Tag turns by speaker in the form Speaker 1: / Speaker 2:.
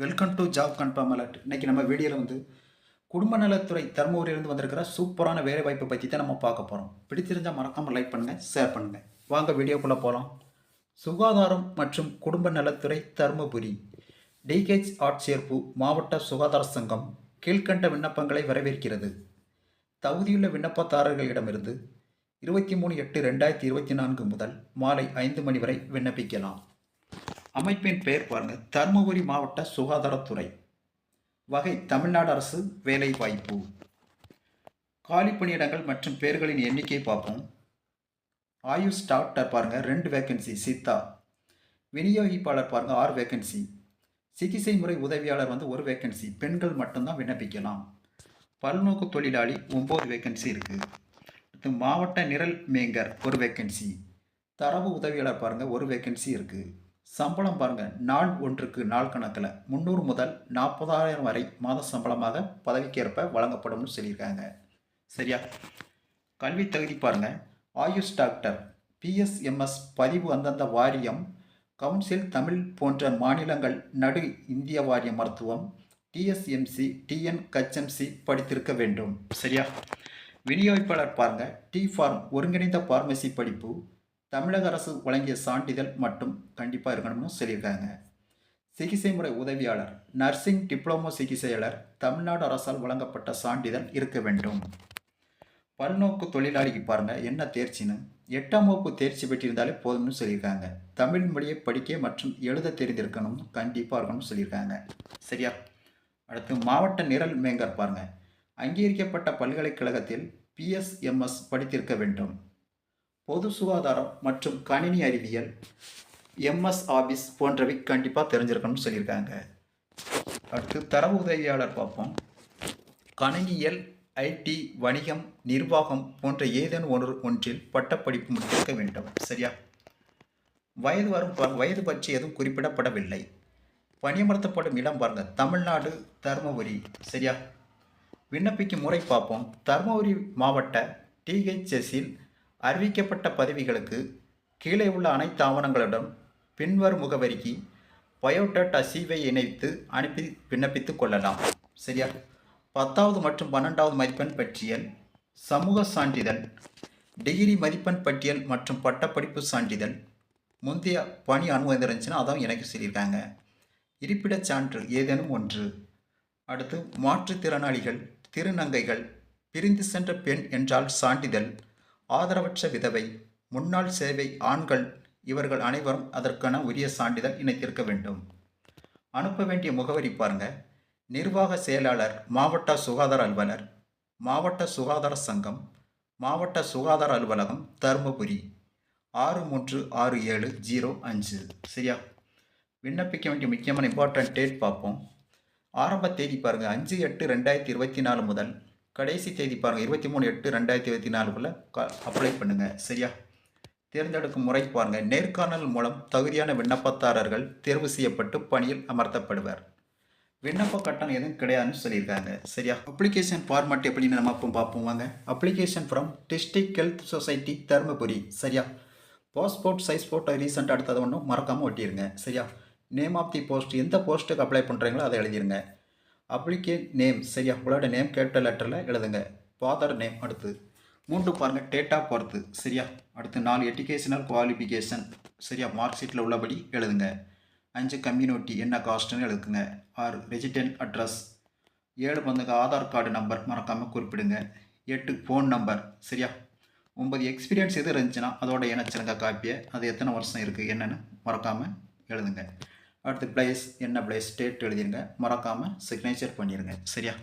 Speaker 1: Welcome to job confirm alert இன்னைக்கு நம்ம வீடியோவில் வந்து குடும்ப நலத்துறை தருமபுரியிலிருந்து வந்திருக்கிற சூப்பரான வேலை வாய்ப்பை பற்றி தான் நம்ம பார்க்க போகிறோம் பிடிச்சிருந்தால் மறக்காமல் லைக் பண்ணுங்கள் ஷேர் பண்ணுங்கள் வாங்க வீடியோக்குள்ளே போகலாம் சுகாதாரம் மற்றும் குடும்ப நலத்துறை தருமபுரி டிஹெச் ஆட்சேர்ப்பு மாவட்ட சுகாதார சங்கம் கீழ்கண்ட விண்ணப்பங்களை வரவேற்கிறது. தகுதியுள்ள விண்ணப்பதாரர்களிடமிருந்து இருபத்தி மூணு எட்டு ரெண்டாயிரத்தி இருபத்தி நான்கு முதல் மாலை ஐந்து மணி வரை விண்ணப்பிக்கலாம். அமைப்பின் பெயர் பாருங்க. தருமபுரி மாவட்ட சுகாதாரத்துறை. வகை தமிழ்நாடு அரசு வேலை வாய்ப்பு காலி பணியிடங்கள் மற்றும் பெயர்களின் எண்ணிக்கை பார்ப்போம். ஆயுஷ் டாக்டர் பாருங்க ரெண்டு வேக்கன்சி சீதா. விநியோகிப்பாளர் பாருங்க ஆறு வேக்கன்சி சிகிச்சை முறை உதவியாளர் வந்து ஒரு வேக்கன்சி பெண்கள் மட்டும்தான் விண்ணப்பிக்கலாம். பல்நோக்கு தொழிலாளி ஒம்பது வேக்கன்சி இருக்குது அடுத்து மாவட்ட நிரல் மேங்கர் ஒரு வேக்கன்சி தரவு உதவியாளர் பாருங்கள் ஒரு வேக்கன்சி இருக்குது சம்பளம் பாருங்கள் நாள் ஒன்றுக்கு நாள் கணக்கில் முந்நூறு முதல் நாற்பதாயிரம் வரை மாத சம்பளமாக பதவிக்கேற்ப வழங்கப்படும்னு சொல்லியிருக்காங்க. சரியா? கல்வி தகுதி பாருங்கள் ஆயுஷ் டாக்டர் பிஎஸ்எம்எஸ் பதிவு அந்தந்த வாரியம் கவுன்சில் தமிழ் போன்ற மாநிலங்கள் நடு இந்திய வாரிய மருத்துவம் டிஎஸ்எம்சி டிஎன் கச்எம்சி படித்திருக்க வேண்டும். சரியா? விநியோகிப்பாளர் பாருங்கள் டி ஃபார்ம் ஒருங்கிணைந்த பார்மசி படிப்பு தமிழக அரசு வழங்கிய சான்றிதழ் மட்டும் கண்டிப்பாக இருக்கணும்னு சொல்லியிருக்காங்க. சிகிச்சை முறை உதவியாளர் நர்சிங் டிப்ளமோ சிகிச்சையாளர் தமிழ்நாடு அரசால் வழங்கப்பட்ட சான்றிதழ் இருக்க வேண்டும். பல்நோக்கு தொழிலாளிக்கு பாருங்கள் என்ன தேர்ச்சின்னு. எட்டாம் வகுப்பு தேர்ச்சி பெற்றிருந்தாலே போதும்னு சொல்லியிருக்காங்க. தமிழ் மொழியை படிக்க மற்றும் எழுத தெரிந்திருக்கணும் கண்டிப்பாக இருக்கணும்னு சொல்லியிருக்காங்க. சரியா? அடுத்து மாவட்ட நிரல் மேங்கர் பாருங்கள் அங்கீகரிக்கப்பட்ட பல்கலைக்கழகத்தில் பிஎஸ்எம்எஸ் படித்திருக்க வேண்டும். பொது சுகாதாரம் மற்றும் கணினி அறிவியல் எம்எஸ் ஆபீஸ் போன்றவை கண்டிப்பாக தெரிஞ்சிருக்கணும்னு சொல்லியிருக்காங்க. அடுத்து தரவு உதவியாளர் பார்ப்போம். கணினியல் ஐடி வணிகம் நிர்வாகம் போன்ற ஏதேனும் ஒன்று ஒன்றில் பட்டப்படிப்பு முடித்திருக்க வேண்டும். சரியா? வயது வரும் ப- வயது பற்றி எதுவும் குறிப்பிடப்படவில்லை. பணியமர்த்தப்படும் இடம் பாருங்கள் தமிழ்நாடு தருமபுரி. சரியா? விண்ணப்பிக்கும் முறை பார்ப்போம். தருமபுரி மாவட்ட டிஹெச்எஸில் அறிவிக்கப்பட்ட பதவிகளுக்கு கீழே உள்ள அனைத்து ஆவணங்களுடன் பின்வரும் முகவரிக்கு பயோடட் அசீவை இணைத்து அனுப்பி விண்ணப்பித்துக் கொள்ளலாம். சரியா? பத்தாவது மற்றும் பன்னெண்டாவது மதிப்பெண் பட்டியல் சமூக சான்றிதழ் டிகிரி மதிப்பெண் பட்டியல் மற்றும் பட்டப்படிப்பு சான்றிதழ். முந்தைய பணி அனுமதி இருந்துச்சுன்னா அதான் எனக்கு சொல்லியிருக்காங்க. இருப்பிடச் சான்று ஏதேனும் ஒன்று. அடுத்து மாற்றுத்திறனாளிகள் திருநங்கைகள் பிரிந்து சென்ற பெண் என்றால் சான்றிதழ் ஆதரவற்ற விதவை முன்னாள் சேவை ஆண்கள் இவர்கள் அனைவரும் அதற்கான உரிய சான்றிதழ் இணைத்திருக்க வேண்டும். அனுப்ப வேண்டிய முகவரி பாருங்க. நிர்வாக செயலாளர் மாவட்ட சுகாதார அலுவலர் மாவட்ட சுகாதார சங்கம் மாவட்ட சுகாதார அலுவலகம் தருமபுரி. ஆறு மூன்று ஆறு ஏழு ஜீரோ அஞ்சு. சரியா? விண்ணப்பிக்க வேண்டிய முக்கியமான இம்பார்ட்டன்ட் டேட் பார்ப்போம். ஆரம்ப தேதி பாருங்கள் அஞ்சு எட்டு ரெண்டாயிரத்தி இருபத்தி நாலு முதல் கடைசி தேதி பாருங்கள் இருபத்தி மூணு எட்டு ரெண்டாயிரத்தி இருபத்தி நாலுக்குள்ளே அப்ளை பண்ணுங்கள் சரியா? தேர்ந்தெடுக்கும் முறை பாருங்கள் நேர்காணல் மூலம் தகுதியான விண்ணப்பதாரர்கள் தேர்வு செய்யப்பட்டு பணியில் அமர்த்தப்படுவர். விண்ணப்ப கட்டணம் எதுவும் கிடையாதுன்னு சொல்லியிருக்காங்க சரியா? அப்ளிகேஷன் ஃபார்மேட் எப்படின்னு நம்ம அப்போ பார்ப்போம் வாங்க. Application from district health society Dharmapuri சரியா? பாஸ்போர்ட் சைஸ் ஃபோட்டோ ரீசெண்ட் அடுத்தது ஒன்றும் மறக்காமல் ஒட்டிடுங்க சரியா? நேம் ஆஃப் தி போஸ்ட் எந்த போஸ்ட்டுக்கு அப்ளை பண்ணுறீங்களோ அதை எழுதிருங்க. அப்ளிகேட் நேம் சரியா? உங்களோட நேம் கேபிட்டல் லெட்டரில் எழுதுங்க. ஃபாதர் நேம் அடுத்து. மூன்று பாருங்கள் டேட் ஆஃப் பர்த் சரியா? அடுத்து நாலு எஜுகேஷனல் குவாலிஃபிகேஷன் சரியா? மார்க் ஷீட்டில் உள்ளபடி எழுதுங்க. அஞ்சு கம்யூனிட்டி என்ன காஸ்ட்னு எழுதுங்க. ஆறு ரெசிடென்ட் அட்ரஸ் ஏழு வந்துங்க ஆதார் கார்டு நம்பர் மறக்காமல் குறிப்பிடுங்க. எட்டு ஃபோன் நம்பர் சரியா? ஒன்பது எக்ஸ்பீரியன்ஸ் எது இருந்துச்சுன்னா அதோட இணைச்சிருங்க காப்பியை அது எத்தனை வருஷம் இருக்குது என்னென்னு மறக்காமல் எழுதுங்க. அடுத்து பிளேஸ் என்ன பிளேஸ் ஸ்டேட் எழுதிருங்க. மறக்காமல் சிக்னேச்சர் பண்ணிடுங்க சரியா?